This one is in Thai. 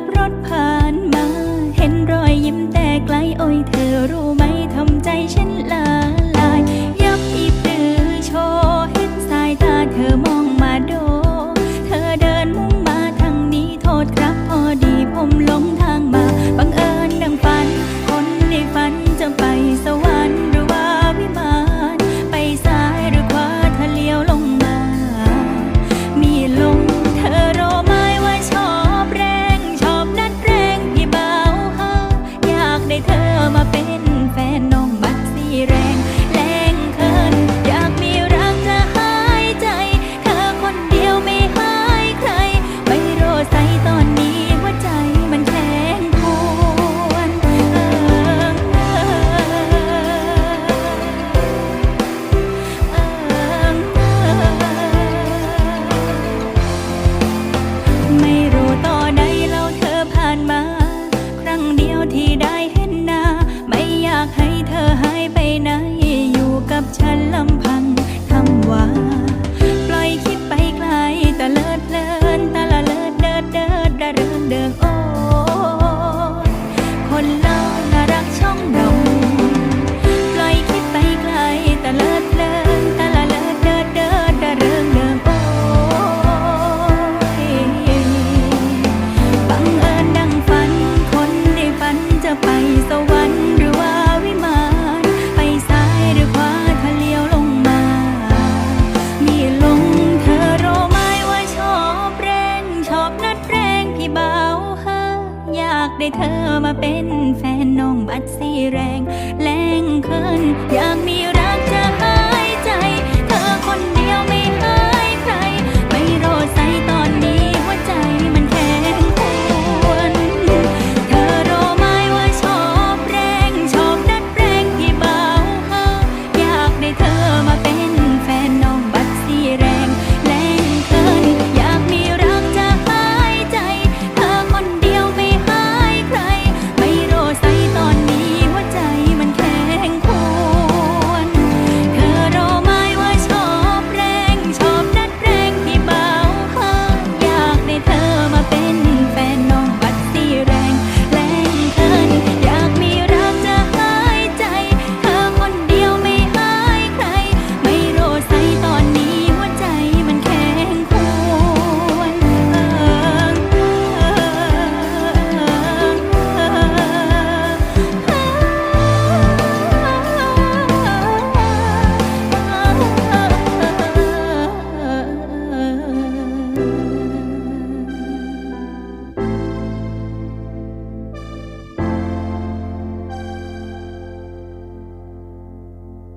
บรถผ่านมา เห็นรอยยิ้ม ได้เธอมาเป็นแฟนน้องบัดซีแรง แรงเคินอยากมี